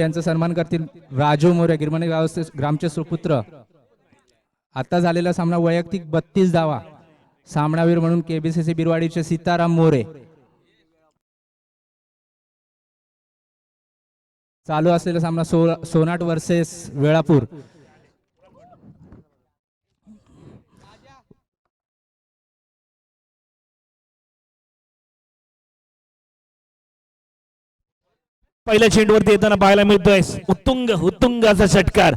यांचा सन्मान करतील राजू मोरे गिरमणी गावचे ग्रामचे सुपुत्र. आता झालेला सामना वैयक्तिक बत्तीस धावा. सामनावीर म्हणून केबीसीसी बिरवाडीचे सीताराम मोरे. चालू असलेला सामना सो सोनाट वर्सेस वेळापूर. पहिल्या चेंडूवरती येताना पाहायला मिळतोय. उत्तुंग उत्तुंग असा षटकार.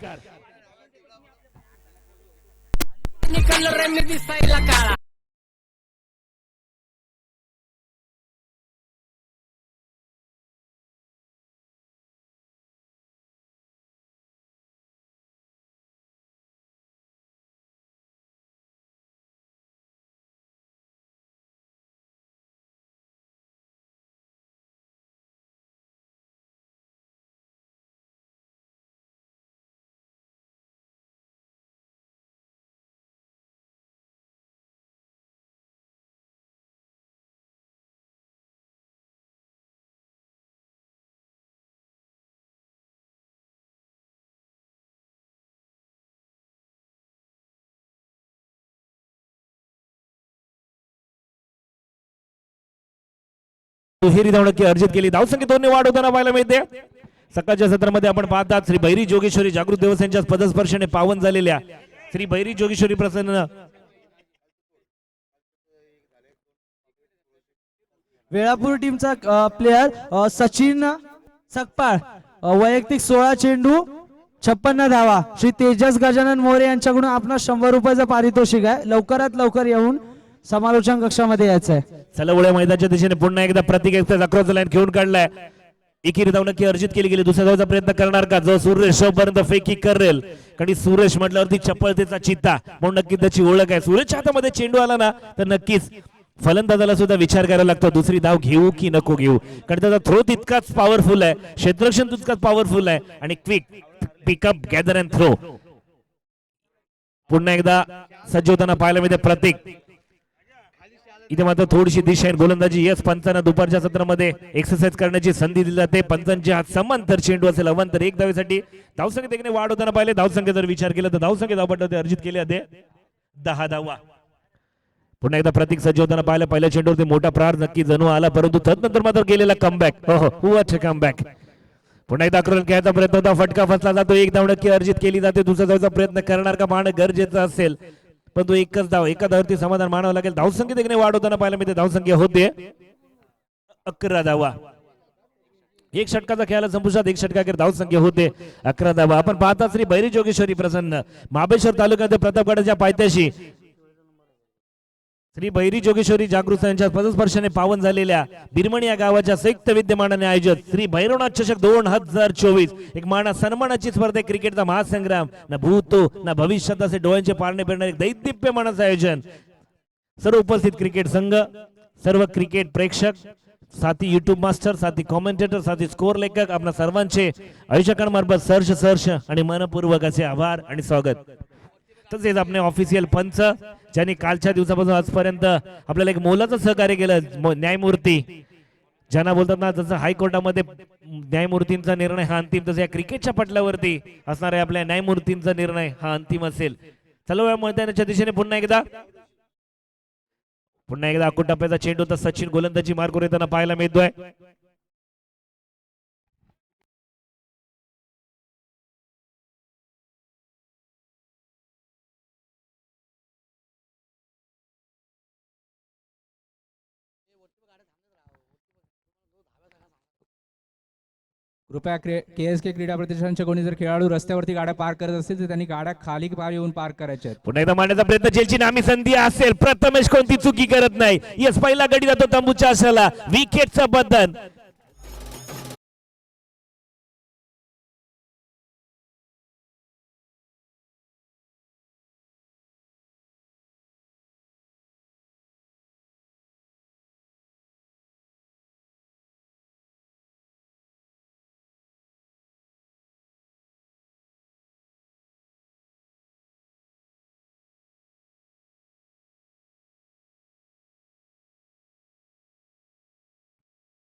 कलर मी दिसायला काळा. दुहेरी धावणकी अर्जित केली. धावसंख्या दोन्ही वाढ होताना पाहायला मिळते. सकाळच्या सत्रामध्ये आपण पाहतात श्री भैरी जोगेश्वरी जागृत देवस यांच्या पदस्पर्शाने पावन झालेल्या श्री भैरी जोगेश्वरी प्रसन्न. वेळापूर टीमचा प्लेयर सचिन सकपाळ वैयक्तिक सोळा चेंडू छप्पन्न धावा. श्री तेजस गजानन मोरे यांच्याकडून आपण शंभर रुपयाचं पारितोषिक आहे. लवकरात लवकर येऊन समालोचन कक्षामध्ये यायचं आहे चलवळ्या मैदानाच्या दिशेने पुन्हा एकदा प्रतीक एकदा अक्रॉस लाईन घेऊन काढलाय. एकेरी धावणकी अर्जित केली गेली दुसऱ्या धावचा प्रयत्न करणार का? जो सुरेश पर्यंत फेकी करेल. कारण सुरेश म्हटल्यावरती चपळतेचा चित्ता. म्हणून नक्की त्याची ओळख आहे. सुरेश हातामध्ये चेंडू आला ना तर नक्कीच फलंदाजाला सुद्धा विचार करायला लागतो दुसरी धाव घेऊ की नको घेऊ. कारण त्याचा थ्रो तितकाच पॉवरफुल आहे. क्षेत्रक्षण तितकाच पॉवरफुल आहे. आणि quick pickup gather and throw पुन्हा एकदा सज्ज होताना पाहायला मिळते प्रतीक. इथे मात्र थोडीशी दिशा आहे गोलंदाजी. यस पंचांना दुपारच्या सत्रामध्ये एक्सरसाइज करण्याची संधी दिली जाते. पंचांचे हात समांतर चेंडू असेल अवांतर एक धावेसाठी. धावसंख्येत एकने वाढ होताना पाहिले. धावसंख्या जर विचार केला तर धावसंख्या धावपट्ट अर्जित केले होते दहा धावा. पुन्हा एकदा प्रतीक सज्ज होताना पाहिलं. पहिल्या चेंडूवरती मोठा प्रहार नक्की जणू आला परंतु तत्नंतर मात्र गेलेला कमबॅक हो हो, हो कमबॅक पुन्हा एकदा आक्रमण खेळायचा प्रयत्न होता. फटका फसला जातो. एक धावणकी अर्जित केली जाते. दुसऱ्या धावचा प्रयत्न करणार का? पाहणं गरजेचं असेल. परंतु एकच धाव एका धावरती समाधान मानावं लागेल. धावसंख्या एकने वाढ होताना पाहायला मिळते धावसंख्या होते. अकरा धावा एक षटकाचा खेळाला संपुष्टात एक षटकाखेर धावसंख्या होते. अकरा धावा आपण पाहता श्री बैरी जोगेश्वरी प्रसन्न. महाबळेश्वर तालुक्यातील प्रतापगडाच्या पायथ्याशी श्री बैरी जोगेश्वरी जागृत यांच्या पदस्पर्शाने पावन झालेल्या बिरमणी या गावाच्या संयुक्त विद्यमानाने आयोजित श्री भैरवनाथ चषक दोन हजार चोवीस. एक माना सन्मानाची स्पर्धा क्रिकेटचा महासंग्राम ना भूतो ना भविष्यात असे डोळ्यांचे पारणे फिरणारे दैदिप्य मानाचं आयोजन. सर्व उपस्थित क्रिकेट संघ सर्व क्रिकेट प्रेक्षक साथी युट्यूब मास्टर साथी कॉमेंटेटर साथी स्कोर लेखक आपल्या सर्वांचे आयोजकांमार्फत सहर्ष सहर्ष आणि मनपूर्वक असे आभार आणि स्वागत. तसेच आपले ऑफिशियल पंच ज्यांनी कालच्या दिवसापासून आजपर्यंत आपल्याला एक मोलाचं सहकार्य केलं न्यायमूर्ती. ज्यांना बोलतात ना जसं हायकोर्टामध्ये न्यायमूर्तींचा निर्णय हा अंतिम तसं या क्रिकेटच्या पटलावरती असणाऱ्या आपल्या न्यायमूर्तींचा निर्णय हा अंतिम असेल. चलो या मैदानाच्या दिशेने पुन्हा एकदा. पुन्हा एकदा अकोट टप्प्याचा चेंडू तर सचिन गोलंदाजी मार्गवर येताना पाहायला मिळतोय. कृपया के एस के क्रीडा प्रतिष्ठानचे कोणी जर खेळाडू रस्त्यावरती गाड्या पार्क करत असतील तर त्यांनी गाड्या खाली पार येऊन पार्क करायच्या आहेत. पुन्हा एकदा मांडण्याचा प्रयत्न जेलची नामी संधी असेल. प्रथमेश कोणती चुकी करत नाही? यस पहिला गडी जातो तंबूच्या असाला विकेटचं बंधन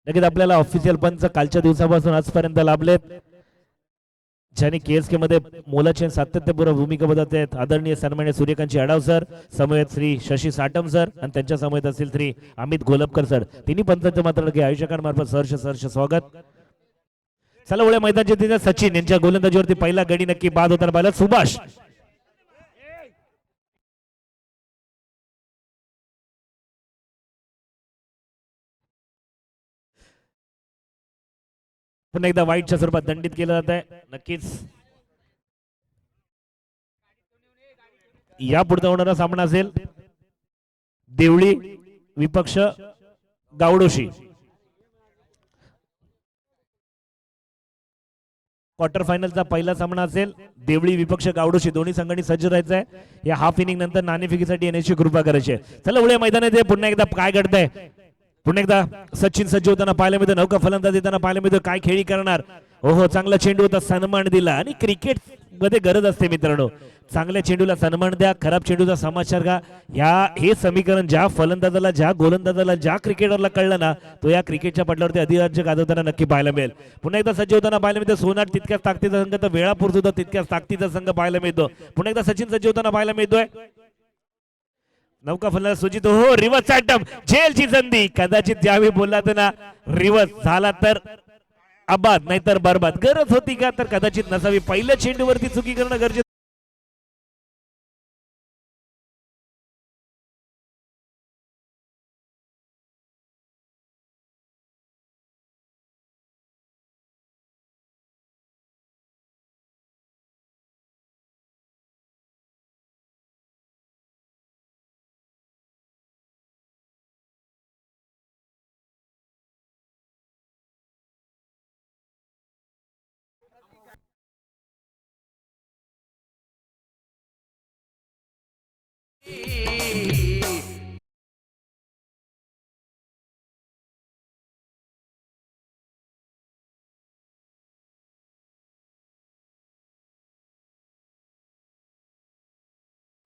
लगेच आपल्याला ऑफिशियल पंच कालच्या दिवसापासून आजपर्यंत लाभलेत. ज्यांनी केएस के मध्ये मोलाची सातत्यपूर्व भूमिका बदलत आहेत आदरणीय सन्मान्य सूर्यकांतजी अडाव सर समवेत श्री शशी साटम सर आणि त्यांच्या समवेत असतील श्री अमित गोलपकर सर. तिन्ही पंचांचं मात्र की आयोजकांमार्फत सहर्ष सहर्ष स्वागत. चला उड्या मैदानचे तिथे सचिन यांच्या गोलंदाजीवरती पहिला गडी नक्की बाद होताना पाहिला सुभाष. पुन्हा एकदा वाईटच्या स्वरूपात दंडित केलं जात आहे नक्कीच. या पुढचा होणारा सामना असेल देवळी विपक्ष गावडोशी. क्वार्टर फायनलचा पहिला सामना असेल देवळी विपक्ष गावडोशी. दोन्ही संघांनी सज्ज राहायचं आहे या हाफ इनिंग नंतर नाणेफिकीसाठी येण्याची कृपा करायची आहे. चला उड्या मैदानात पुन्हा एकदा काय घडतंय? पुन्हा एकदा सचिन सज्ज होताना पाहायला मिळतं. नौका फलंदाज देताना पाहायला मिळतं. काय खेळी करणार? हो चांगला चेंडू होता सन्मान दिला. आणि क्रिकेटमध्ये गरज असते मित्रांनो. चांगल्या चेंडूला सन्मान द्या खराब चेंडूचा समाचार का ह्या हे समीकरण ज्या फलंदाजाला ज्या गोलंदाजाला ज्या क्रिकेटरला कळलं ना तो या क्रिकेटच्या पटलावरती अधिराज्य गाजवताना नक्की पाहायला मिळेल. पुन्हा एकदा सज्ज होताना पाहायला मिळतं. सोनार तितक्याच ताकदीचा संघ तर वेळापूर सुद्धा तितक्याच ताकदीचा संघ पाहायला मिळतो. पुन्हा एकदा सचिन सज्ज होताना पाहायला मिळतोय. नौका फलंदाज सुजित हो रिवर्स अटम झेलची संधी. कदाचित ज्यावेळी बोलला तर ना रिवर्स झाला तर अबाद नाहीतर बरबाद. गरज होती का? तर कदाचित नसावी. पहिल्या चेंडूवरती चुकी करणं गरजेचं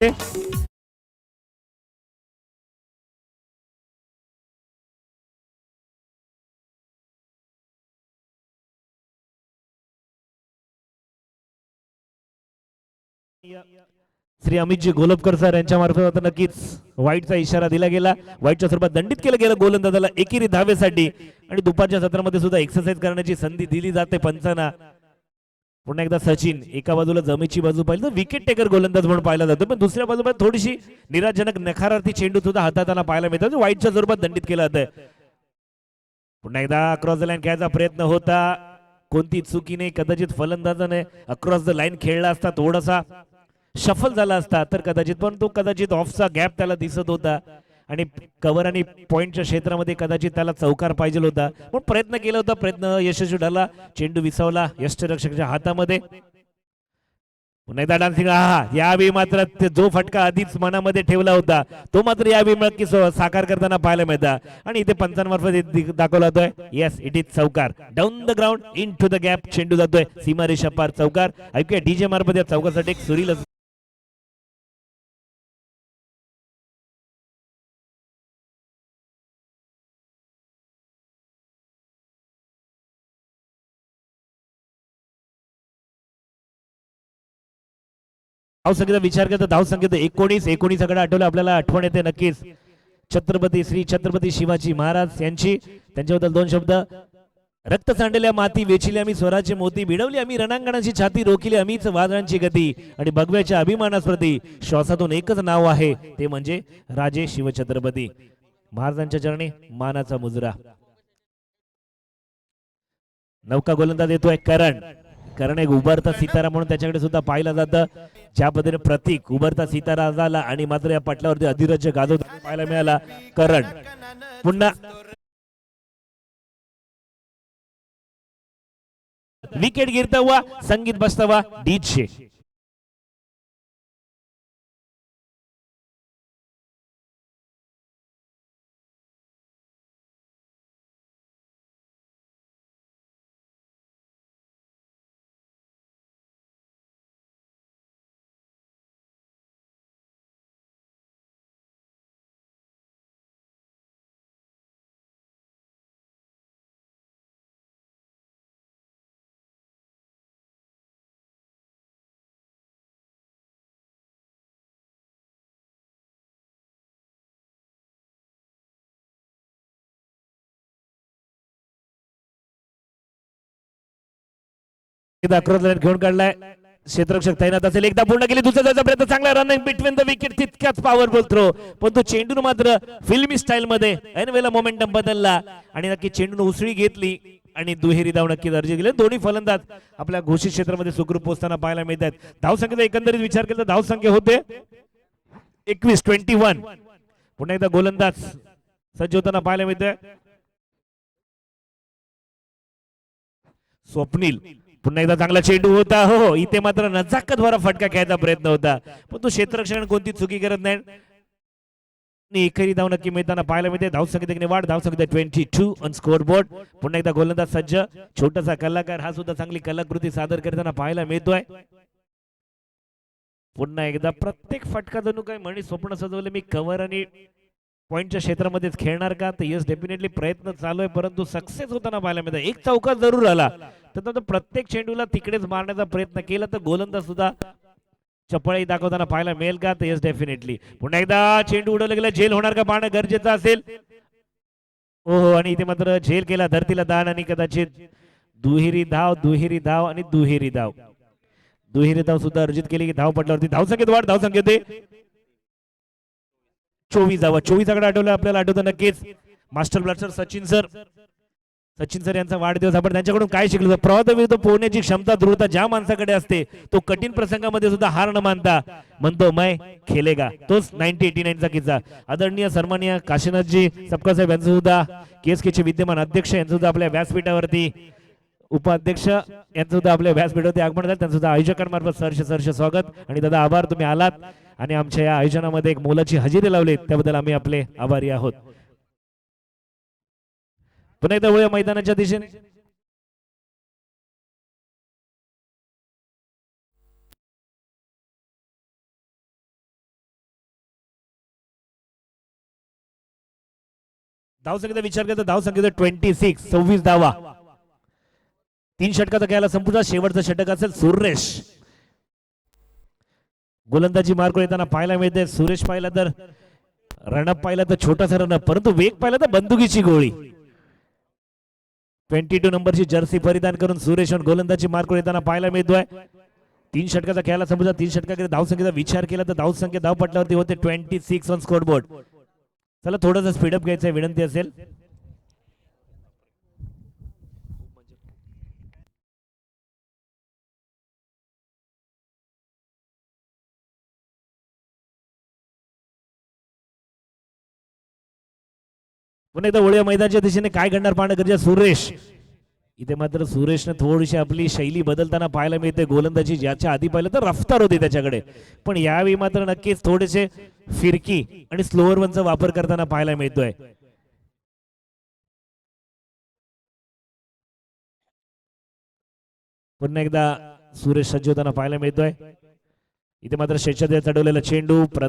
え？いや。श्री अमितजी गोलपकर सर यांच्या मार्फत आता नक्कीच वाईटचा इशारा दिला गेला. वाईटच्या स्वरूपात दंडित केलं गेलं गोलंदाजाला एकेरी धावेसाठी. आणि दुपारच्या सत्रामध्ये सुद्धा एक्सरसाइज करण्याची संधी दिली जाते पंचांना. पुन्हा एकदा सचिन एका बाजूला जमीची बाजू पाहिली तर विकेट टेकर गोलंदाज म्हणून पाहिला जातो. पण दुसऱ्या बाजूला थोडीशी निराजनक नकारार्थी चेंडू सुद्धा हाताताना पाहायला मिळतात म्हणजे वाईटच्या स्वरूपात दंडित केलं जातं. पुन्हा एकदा अक्रॉस द लाईन खेळायचा प्रयत्न होता. कोणती चुकी नाही कदाचित फलंदाजाने अक्रॉस द लाईन खेळला असता थोडासा. शफल झाला असता तर कदाचित पण तो कदाचित ऑफचा गॅप त्याला दिसत होता. आणि कव्हर आणि पॉईंटच्या क्षेत्रामध्ये कदाचित त्याला चौकार पाहिजे होता. पण प्रयत्न केला होता प्रयत्न यशस्वी ठरला चेंडू विसावला यष्टरक्षकाच्या हातामध्ये. पुन्हा एकदा डान्सिंग हा यावेळी मात्र जो फटका आधीच मनामध्ये ठेवला होता तो मात्र यावेळी नक्की साकार करताना पाहायला मिळता. आणि इथे पंचांमार्फत दाखवला जातोय. येस इट इज चौकार. Down the ground into the gap चेंडू जातोय. सीमारेषा पार चौकार. ऐकूया डीजे मार्फत या चौकासाठी एक सुरील संख्येचा विचार करता धाव संख्येत एकोणीस एकोणीस आकडे आठवलं. आपल्याला आठवण येते नक्कीच. छत्रपती श्री छत्रपती शिवाजी महाराज यांची. त्यांच्याबद्दल दोन शब्द. रक्त सांडलेल्या माती वेचिली आम्ही स्वराचे मोती भिडवली आम्ही रणांगणाची छाती रोखिली आम्हीच वादळांची गती आणि भगव्याच्या अभिमानास्प्रती श्वासातून एकच नाव आहे. ते म्हणजे राजे शिवछत्रपती. महाराजांच्या चरणी मानाचा मुजरा. नौका गोलंदाज येतोय करण. करण एक उभरता सितारा म्हणून त्याच्याकडे सुद्धा पाहिलं जातं. ज्या पद्धतीने प्रतीक उभरता सितारा झाला आणि मात्र या पटलावरती अधिराज्य गाजवत पाहायला मिळाला करण. पुन्हा विकेट गिरता संगीत बसता डीजे. एकदा अकरा घेऊन काढलाय. क्षेत्ररक्षक तैनात असेल. एकदा पूर्ण केली. दुसऱ्या जायचा प्रयत्न चांगला. रन बिटवीन द विकेट तितक्याच पॉवरफुल थ्रो पण तो चेंडून मात्र फिल्मी स्टाईल मध्ये ऐन वेळेला मोमेंटम बदलला. आणि नक्की चेंडून उसळी घेतली. आणि दुहेरी धाव नक्की दर्जे गेले दोन्ही फलंदाज आपल्या घोषित क्षेत्रामध्ये सुखरूप पोहोचताना पाहायला मिळतात. धावसंख्येचा एकंदरीत विचार केला तर धावसंख्या होते एकवीस ट्वेंटी वन पुन्हा एकदा गोलंदाज सज्ज होताना पाहायला मिळतोय. स्वप्नील. पुन्हा एकदा चांगला चेंडू होता. हो, हो इथे मात्र नजाकत भरा फटका खेळायचा प्रयत्न होता. पण तो क्षेत्ररक्षण कोणती चुकी करत नाही. एकरी धाव नक्की मिळताना पाहायला मिळते. धाव संख्येने वाढ धाव संख्या twenty two on score board पुन्हा एकदा गोलंदाज सज्ज छोटासा कलाकार हा सुद्धा चांगली कलाकृती सादर करताना पाहायला मिळतोय. पुन्हा एकदा प्रत्येक फटका जणू काय म्हणे स्वप्न सजवलं. मी कव्हर आणि पॉईंटच्या क्षेत्रामध्येच खेळणार का? तर यस डेफिनेटली प्रयत्न चालू आहे. परंतु सक्सेस होताना पाहायला मिळतं एक चौका जरूर आला. तर तो प्रत्येक चेंडूला तिकडेच मारण्याचा प्रयत्न केला. तर गोलंदाज सुद्धा चपळाई दाखवताना पाहायला मिळेल का? तर येस डेफिनेटली पुन्हा एकदा चेंडू उडवला गेला. झेल होणार का? पाहणं गरजेचं असेल. हो हो आणि इथे मात्र झेल केला धरतीला दान आणि कदाचित दुहेरी धाव दुहेरी धाव आणि दुहेरी धाव. दुहेरी धाव सुद्धा अर्जित केली की धाव पडल्यावरती धाव संख्येत वाढ धाव संख्येत चोवीस धावा चोवीस आकडे आठवलं आपल्याला आठवतं नक्कीच. Master blaster Sachin sir. Sachin sir यांचा वाढदिवस आपण त्यांच्याकडून काय शिकलो? प्रवाद विरुद्ध पोहण्याची क्षमता दृढता ज्या माणसाकडे असते तो कठीण प्रसंगामध्ये सुद्धा हार न मानता म्हणतो मै खेलेगा. तोच नाईन्टी एटी नाईनचा किस्सा. आदरणीय सन्मान्य काशीनाथजी सपका साहेब यांचं सुद्धा केसकेचे विद्यमान अध्यक्ष यांचं सुद्धा आपल्या व्यासपीठावरती उपाध्यक्ष यांचं सुद्धा आपल्या व्यासपीठावरती आगमन झालं. त्यांचं सुद्धा आयोजकांमार्फत सरसे सरसे स्वागत. आणि दादा आभार तुम्ही आलात. आणि आमच्या या आयोजनामध्ये एक मोलाची हजेरी लावली त्याबद्दल आम्ही आपले आभारी आहोत. पुन्हा एकदा वळूया मैदानाच्या दिशेने. धाव संख्येचा विचार केला तर धाव संख्येचा ट्वेंटी सिक्स सव्वीस धावा. तीन षटकाचा खेळायला संपूर्ण शेवटचा षटक असेल सुरेश. गोलंदाजी मार्ग येताना पाहायला मिळते. सुरेश पाहिला तर रणअप पाहिला तर छोटासा रणअप परंतु वेग पाहिला तर बंदुकीची गोळी. ट्वेंटी टू नंबरची जर्सी परिधान करून सुरेश गोलंदाजी मार्क येताना पाहायला मिळतोय. तीन षटकाचा खेळाला समजा तीन षटकाकडे धावसंख्येचा विचार केला तर धावसंख्या धाव पटल्यावरती होते twenty six on score board चला थोडंसं स्पीडअप घ्यायचं विनंती असेल. पुन्हा एकदा वळूया मैदानाच्या दिशेने. काय घडणार पाहणं गरजेचं सुरेश. इथे मात्र सुरेशनं थोडीशी आपली शैली बदलताना पाहायला मिळते. गोलंदाजी ज्याच्या आधी पाहिलं तर रफ्तार होती त्याच्याकडे. पण यावेळी मात्र नक्कीच थोडेसे फिरकी आणि स्लोअर वनचा वापर करताना पाहायला मिळतोय. पुन्हा एकदा सुरेश सज्ज होताना पाहायला मिळतोय. इथे मात्र शेषाद्या चढवलेला चेंडू. प्र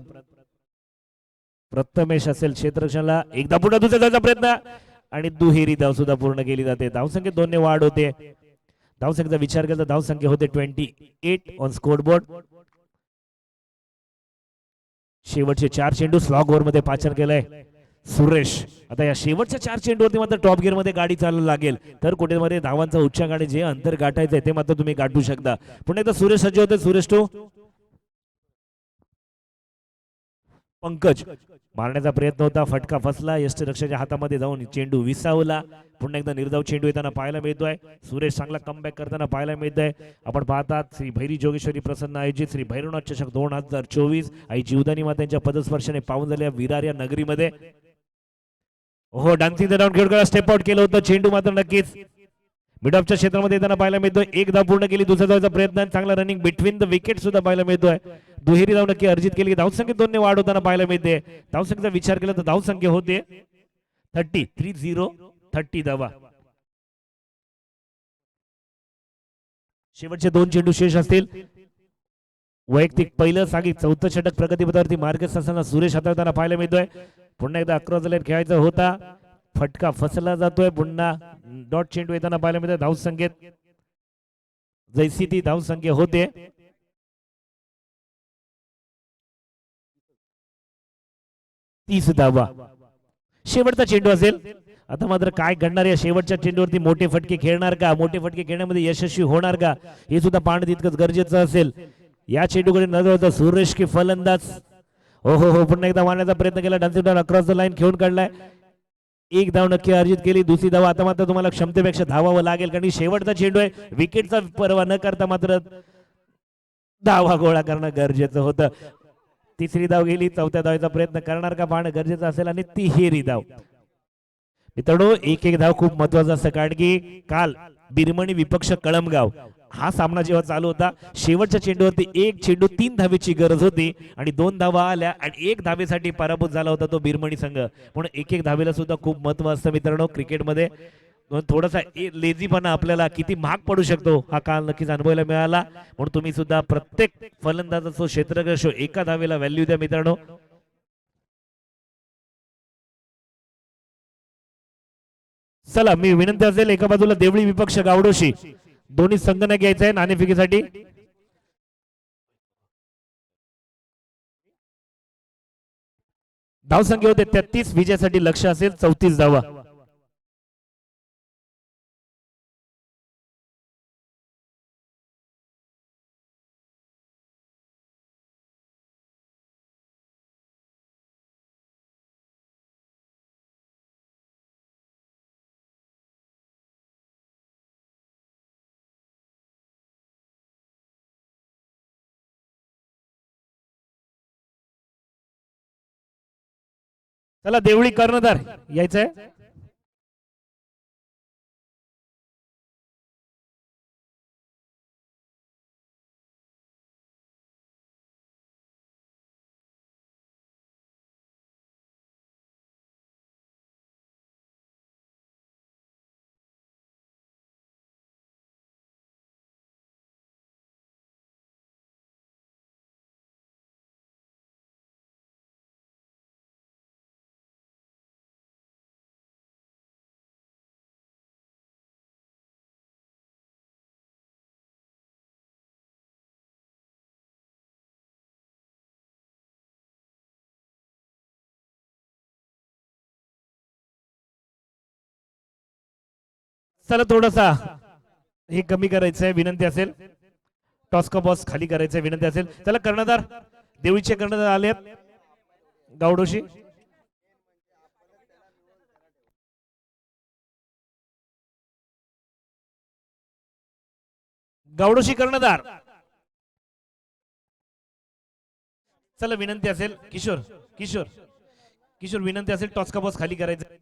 प्रथमेश असेल क्षेत्रक्षणाला एकदा पुन्हा दुसऱ्या जायचा प्रयत्न. आणि दुहेरी धाव सुद्धा पूर्ण केली जाते. धावसंख्येत दोनने वाढ होते. धावसंख्येचा विचार केला तर धावसंख्या होते twenty eight on score board शेवटचे चार चेंडू स्लॉग ओव्हरमध्ये पाचर केलंय. सुरेश आता या शेवटच्या चार चेंडूवरती मात्र टॉप गिअरमध्ये गाडी चालू लागेल. तर कुठेमध्ये धावांचा उच्चांक आणि जे अंतर गाठायचं आहे ते मात्र तुम्ही गाठू शकता. पुन्हा एकदा सुरेश सज्ज होते. सुरेश टू. पंकज. मारण्याचा प्रयत्न होता. फटका फसला. यष्ट रक्षाच्या हातामध्ये जाऊन चेंडू विसावला. पुन्हा एकदा निर्धाव चेंडू येताना पाहायला मिळतोय. सुरेश चांगला कमबॅक करताना पाहायला मिळतोय. आपण पाहतात श्री भैरी जोगेश्वरी प्रसन्न आयोजित श्री भैरवनाथ चषक दोन हजार चोवीस. आई जीवदानी मात्यांच्या पदस्पर्शाने पाहून झाल्या विरार या नगरीमध्ये. हो dancing down Khelkar step out केलं होतं. चेंडू मात्र नक्कीच मिडऑफच्या क्षेत्रामध्ये येताना पाहायला मिळतोय. एक धाव पूर्ण केली दुसऱ्या धावचा प्रयत्न चांगला रनिंग बिटवीन द विकेट सुद्धा पाहायला मिळतोय. दुहेरी धाव नक्की अर्जित केली. धावसंख्येत दोनने वाढ होताना पाहायला मिळते. धावसंख्येचा विचार केला तर धावसंख्या होते. थर्टी थ्री झिरो थर्टी धावा. शेवटचे दोन चेंडू शेष असतील. वैयक्तिक पहिलं सागी चौथं षटक प्रगतीपथावरती मार्गस्थ असताना सुरेश हाताळताना पाहायला मिळतोय. पुन्हा एकदा अकरा झाले खेळायचा होता. फटका फसला जातोय पुन्हा. डॉट चेंडू येताना पाहायला मिळतोय धाव संख्येत जैसी ती धाव संख्या होते. तीस धावा. शेवटचा चेंडू असेल. आता मात्र काय घडणार या शेवटच्या चेंडूवरती मोठे फटके खेळणार का? मोठे फटके खेळण्यामध्ये यशस्वी होणार का? हे सुद्धा पाहणं तितकंच गरजेचं असेल. या चेंडूकडे नजर होता सुरेश की फलंदाज. हो हो हो पुन्हा एकदा मारण्याचा प्रयत्न केला. Dancing down across the line खेळून काढलाय. एक धाव नक्की अर्जित केली दुसरी धाव आता मात्र तुम्हाला क्षमतेपेक्षा धावावं लागेल कारण शेवटचा चेंडू आहे. विकेटचा परवा न करता मात्र धावा गोळा करणं गरजेचं होतं. तिसरी धाव गेली चौथ्या धावेचा प्रयत्न करणार का? पाहणं गरजेचं असेल आणि तिहेरी धाव. मित्रांनो एक एक धाव खूप महत्त्वाचा असतं कारण की काल बिरमणी विपक्ष कळमगाव. हा सामना जेव्हा चालू होता शेवटच्या चेंडूवरती एक चेंडू तीन धावेची गरज होती आणि दोन धावा आल्या आणि एक धावेसाठी पराभूत झाला होता तो बिरमणी संघ. म्हणून एक एक धावेला सुद्धा खूप महत्त्व असतं मित्रांनो क्रिकेटमध्ये. थोडासा लेझीपणा आपल्याला किती महाग पडू शकतो हा काल नक्कीच अनुभवायला मिळाला. म्हणून तुम्ही सुद्धा प्रत्येक फलंदाजा जो क्षेत्ररक्षक शो एका धावेला व्हॅल्यू द्या मित्रांनो. चला मी विनंती असेल एका बाजूला देवळी विपक्ष गावडोशी. दोन्ही संघ नाही घ्यायचा आहे नाणेफेकीसाठी. धावसंख्या होते तेहतीस विजयासाठी लक्ष असेल चौतीस धावा. चला देवळी कर्णधार यायचंय. चला थोडासा. हे कमी करायचं आहे विनंती असेल. टॉस्का बॉस खाली करायचं आहे विनंती असेल. चला कर्णधार देवीचे कर्णधार आलेत. गावडोशी. गावडोशी कर्णधार. चला विनंती असेल. किशोर किशोर. किशोर विनंती असेल टॉस्का बॉस खाली करायचं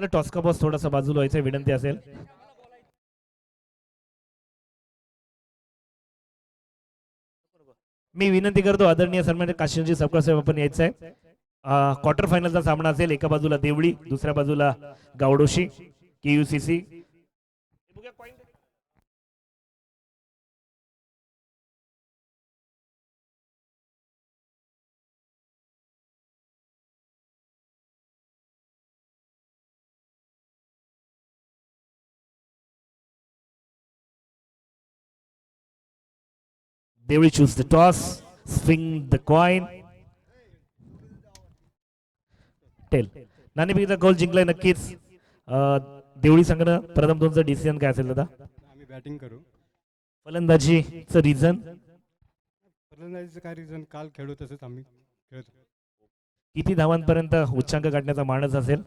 चला टॉस्का बॉस थोडासा बाजूला व्हायचा विनंती असेल. मी विनंती करतो आदरणीय सन्मान काशीजी सवकार साहेब आपण यायचं आहे. क्वार्टर फायनलचा सामना असेल एका बाजूला देवळी दुसऱ्या बाजूला गावडोशी KUCC Deoli choose the toss swing the coin. Tail नाणेफेकीचा गोल जिंकलाय नक्कीच देवळी संघानं प्रथम तुमचं डिसिजन काय असेल दादा आम्ही बॅटिंग करू फलंदाजीचं रिझन फलंदाजीचं काय रिझन काल खेळू तसंच आम्ही खेळतो किती धावांपर्यंत उच्चांक गाठण्याचा मानस असेल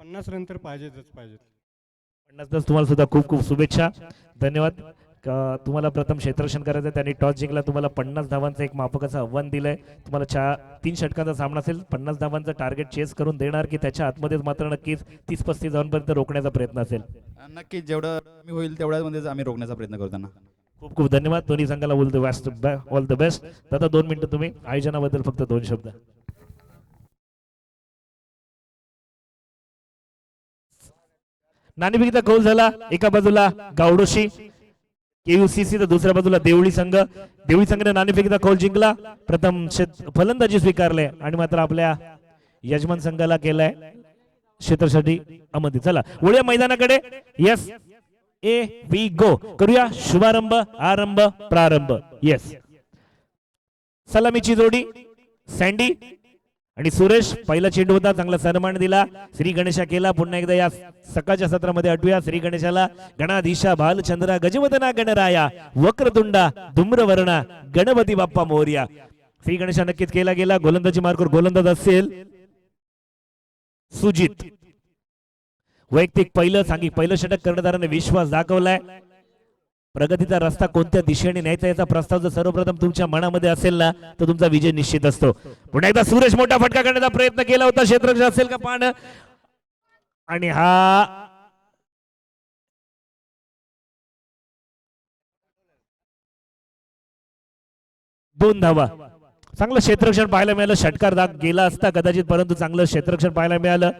पन्नास रन तर पाहिजेतच पाहिजेत पन्नास प्लस तुम्हाला सुद्धा खूप खूप शुभेच्छा धन्यवाद का- तुम्हाला प्रथम क्षेत्ररक्षण करायचं आहे. त्यांनी टॉस जिंकला. तुम्हाला पन्नास धावांचं एक मापकाचं आव्हान दिलंय. तुम्हाला चार तीन षटकांचा सामना असेल पन्नास धावांचं टार्गेट चेस करून देणार की त्याच्या आतमध्येच मात्र नक्कीच तीस पस्तीस धावांपर्यंत रोखण्याचा प्रयत्न असेल. नक्कीच जेवढं कमी होईल तेवढ्यामध्येच आम्ही रोखण्याचा प्रयत्न करतो त्यांना. खूप खूप धन्यवाद. दोन्ही संघाला all the best all the best दादा दोन मिनिटं तुम्ही. आयोजनाबद्दल फक्त दोन शब्द. नाणेफेकीचा कौल झाला. एका बाजूला गावडोशी केयुसीसी तर दुसऱ्या बाजूला देवळी संघ. देवळी संघाने नाणेफेकीचा कौल जिंकला. प्रथम फलंदाजी स्वीकारले आणि मात्र आपल्या यजमान संघाला केलाय क्षेत्रसाठी अमती. चला वळूया मैदानाकडे. यस ए वी गो करूया शुभारंभ आरंभ प्रारंभ. येस सलामीची जोडी सँडी आणि सुरेश पहिला चेंडू होता चांगला सन्मान दिला. श्री गणेशा केला पुन्हा एकदा या सकाळच्या सत्रामध्ये आठवूया श्री गणेशाला गणाधीशा भालचंद्रा गजवदना गणराया वक्रतुंडा धूम्रवर्णा गणपती बाप्पा मोर्या. श्री गणेशा नक्कीच केला गेला. गोलंदाजी मार्कवर गोलंदाज असेल सुजित. वैयक्तिक पहिलं सांगी पहिलं षटक कर्णधाराने विश्वास दाखवलाय. प्रगतीचा रस्ता कोणत्या दिशेने न्यायचा याचा प्रस्ताव जर सर्वप्रथम तुमच्या मनामध्ये असेल ना तर तुमचा विजय निश्चित असतो. पुन्हा एकदा सुरेश मोठा फटका करण्याचा प्रयत्न केला होता क्षेत्र असेल का पाहणं आणि हा दोन धावा चांगलं क्षेत्ररक्षण पाहायला मिळालं. षटकार दाग गेला असता कदाचित परंतु चांगलं क्षेत्ररक्षण पाहायला मिळालं.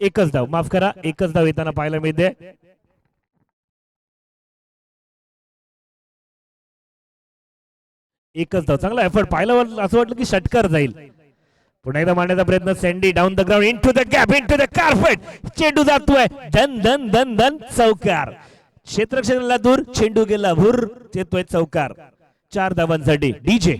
एकच धाव. माफ करा एकच धाव येताना पाहायला मिळते. एकच धाव. चांगला एफर्ट पाहिलं असं वाटलं की षटकार जाईल. पुन्हा एकदा मारण्याचा प्रयत्न. Sandy down the ground into the gap into the carpet चेंडू जातोय. धन धन धन धन चौकार. क्षेत्रक्षेत्राला दूर चेंडू गेला भूर येतोय चौकार. चार धावांसाठी. डीजे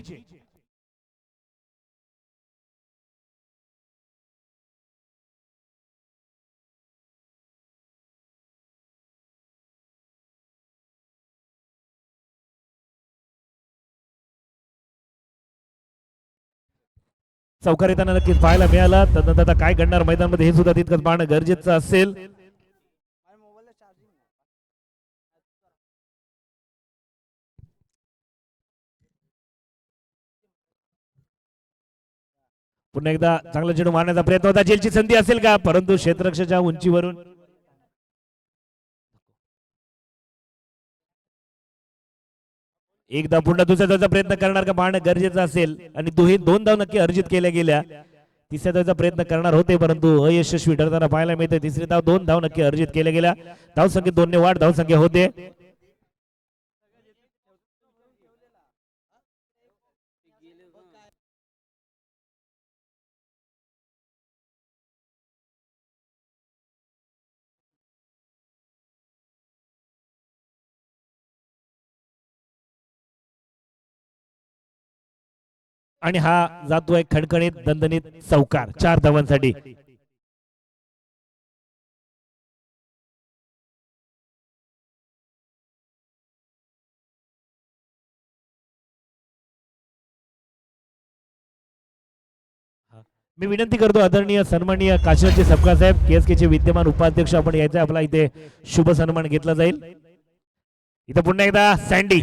चौकार येताना नक्कीच पाहायला मिळाला. तदनंतर आता काय घडणार मैदानमध्ये हे सुद्धा तितकंच पाहणं गरजेचं असेल. पुन्हा एकदा चांगला चेंडू मारण्याचा प्रयत्न होता. जेलची संधी असेल का? परंतु क्षेत्ररक्षाच्या उंचीवरून. एकदा पुन्हा दुसऱ्या धावचा प्रयत्न करणार का? पाहणं गरजेचं असेल. आणि दोही दोन धाव नक्की अर्जित केल्या गेल्या. तिसऱ्या धावचा प्रयत्न करणार होते परंतु अयशस्वी ठरताना पाहायला मिळते तिसरी धाव दोन धाव नक्की अर्जित केल्या गेल्या. धावसंख्येत दोन्ही दोनने वाढ धावसंख्या होते. आणि हा जातोय खणखणीत दणदणीत चौकार चार धावांसाठी. मी विनंती करतो आदरणीय सन्माननीय काशीनाथचे सपका साहेब केएसके चे विद्यमान उपाध्यक्ष आपण यायचं आपला इथे शुभ सन्मान घेतला जाईल. इथं पुन्हा एकदा सँडी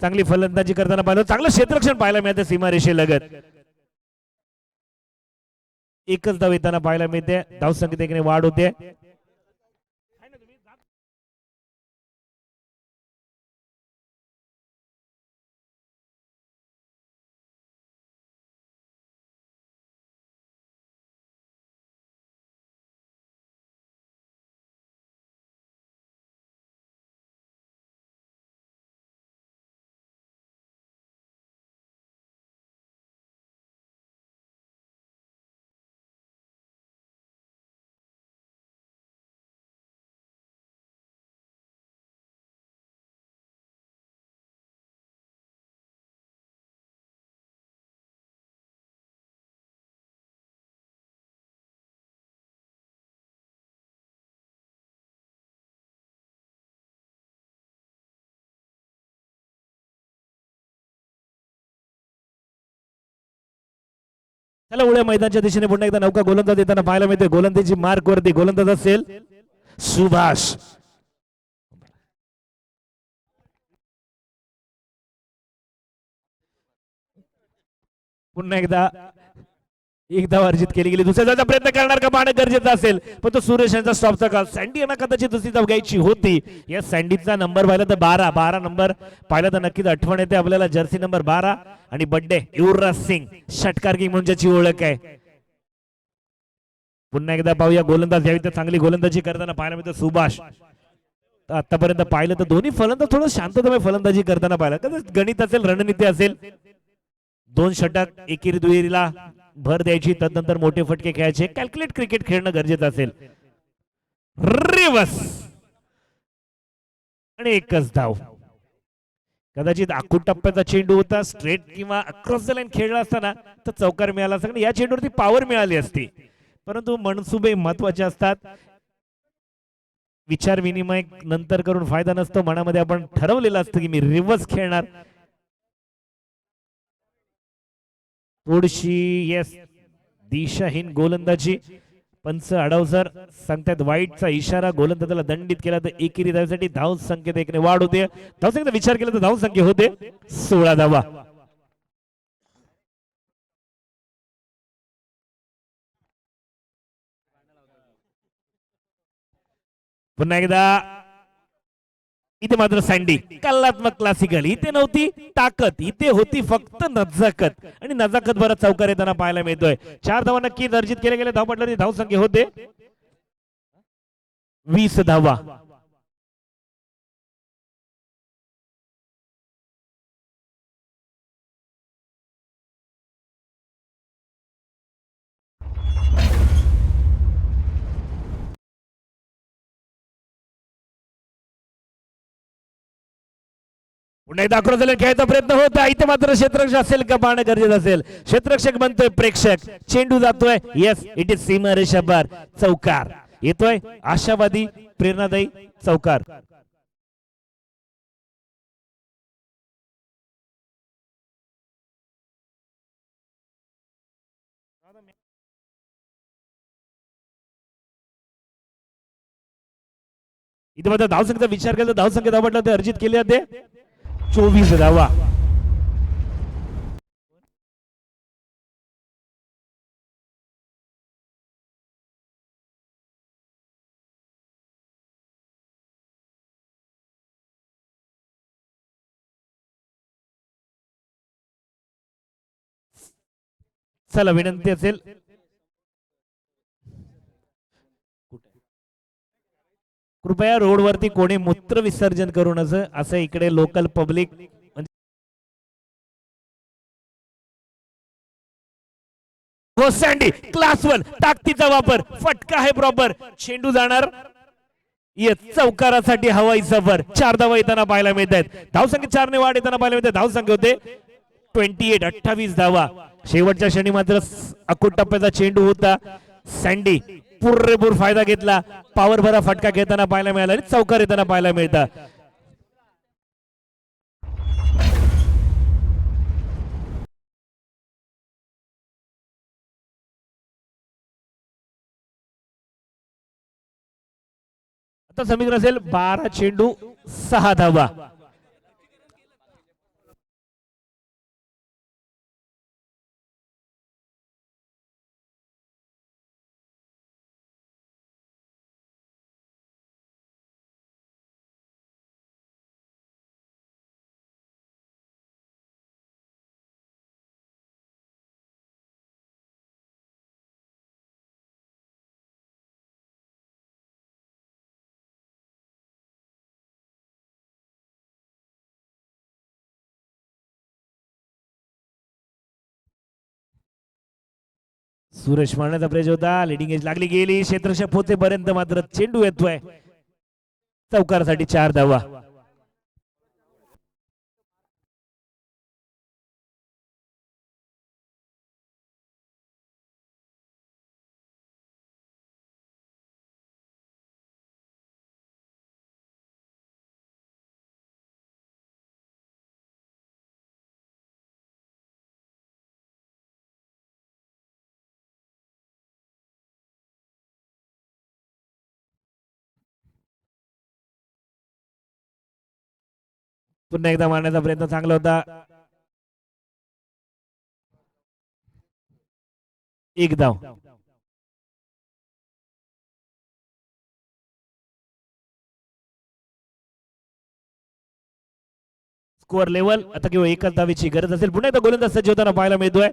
चांगली फलंदाजी करताना पाहिलं. चांगलं क्षेत्रक्षण पाहायला मिळतं सीमारेषेलगत एकच धाव येताना पाहायला मिळते. धाव संख्येने वाढ होते. चला उड्या मैदानच्या दिशेने पुन्हा एकदा नौका गोलंदाज येताना पाहायला मिळते. गोलंदाजी मार्क वरती गोलंदाज असेल सुभाष. पुन्हा एकदा एक धाव अर्जित केली गेली. दुसऱ्या धावचा प्रयत्न करणार का? पाहणं गरजेचं असेल. पण तो सुरेश यांचा स्टॉपचा काल सँडी यांना कदाचित दुसरी धाव घ्यायची होती. या सँडीचा नंबर पाहिला तर बारा. बारा नंबर पाहिला तर नक्कीच आठवण येते आपल्याला. जर्सी नंबर बारा आणि बड्डे युवराज सिंग. षटकार किंग म्हणून ज्याची ओळख आहे. पुन्हा एकदा पाहूया गोलंदाज. घ्यावी तर चांगली गोलंदाजी करताना पाहायला मिळतं सुभाष. तर आतापर्यंत पाहिलं तर दोन्ही फलंदाज थोडं शांततामय फलंदाजी करताना पाहिलं. कदाचित गणित असेल रणनीती असेल. दोन षटक एकेरी दुहेरीला भर द्यायची तदनंतर मोठे फटके खेळायचे. कॅल्क्युलेट क्रिकेट खेळणं गरजेचं असेल. रिवस आणि एकच धाव. कदाचित आखूड टप्प्याचा चेंडू होता स्ट्रेट किंवा अक्रॉस द लाईन खेळला असताना तर चौकार मिळाला असता या चेंडूवरती पॉवर मिळाली असती. परंतु मनसुबे महत्त्वाचे असतात. विचार विनिमय नंतर करून फायदा नसतो. मनामध्ये आपण ठरवलेलं असतं की मी रिव्हर्स खेळणार. थोडीशी येस दिशाहीन गोलंदाजी. पंच अडवसर सांगतात वाईटचा इशारा गोलंदाजाला दंडित केला तर एकेरी धावेसाठी धाव संख्येत एकने वाढ होते. धाव संख्येचा विचार केला तर धाव संख्या होते. सोळा धावा. पुन्हा एकदा इथे मात्र सँडी कल्लात्मक क्लासिकल इथे नव्हती ताकद. इथे होती फक्त नजाकत. आणि नजाकत बरं चौकार येताना पाहायला मिळतोय. चार धावा नक्की अर्जित केले गेले धाव पडले धाव संख्या होते. वीस धावा. पुन्हा एकदा अक्रॉस खेळायचा प्रयत्न होत आहे इथे मात्र क्षेत्ररक्षक असेल का? पाहणं गरजेचं असेल. क्षेत्रक्षक बनतोय प्रेक्षक. चेंडू जातोय. येस इट इज सीमा रेषाबार चौकार. येतोय आशावादी प्रेरणादायी चौकार. इथे मात्र धावसंख्येचा विचार केला तर धावसंख्या धाव ते अर्जित केले जाते चोवीस धावा चला विनंती असेल कृपया रोडवरती कोणी मूत्र विसर्जन करू नये असं इकडे लोकल पब्लिक हो सँडी क्लास वन ताकदीचा वापर. फटका आहे प्रॉपर चेंडू जाणार. येत चौकारासाठी हवाई सफर. चार धावा येताना पाहायला मिळत आहेत धावसंख्या चारने वाढ येताना पाहायला मिळते. धावसंख्या होते ट्वेंटी एट अठ्ठावीस धावा. शेवटच्या क्षणी मात्र अकोट अकुट टप्प्याचा चेंडू होता. सँडी पुरेपूर फायदा घेतला. पावर भरा फटका घेताना पाहायला मिळाला आणि चौकार येताना पाहायला मिळतात आता समीकरण असेल बारा चेंडू सहा धावा. सुरेश मारण्याचा प्रयत्न होता. लिडिंग एज लागली गेली. क्षेत्ररक्षक होतेपर्यंत मात्र चेंडू येतोय. चौकारासाठी चार धावा. पुन्हा एकदा मारण्याचा प्रयत्न चांगला होता. एक धाव. स्कोअर लेवल आता केवळ एकच धावेची गरज असेल. पुन्हा एकदा गोलंदाज सज्ज होताना पाहायला मिळतोय.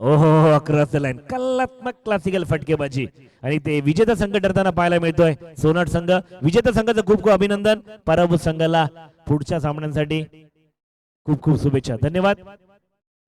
ओहो अक्रॉस द लाईन. कलात्मक क्लासिकल फटकेबाजी. आणि ते विजेता संघ ठरताना पाहायला मिळतोय. सोनाट संघ विजेता संघाचं खूप खूप अभिनंदन. पराभूत संघाला पुढच्या सामन्यांसाठी खूप खूप शुभेच्छा. धन्यवाद.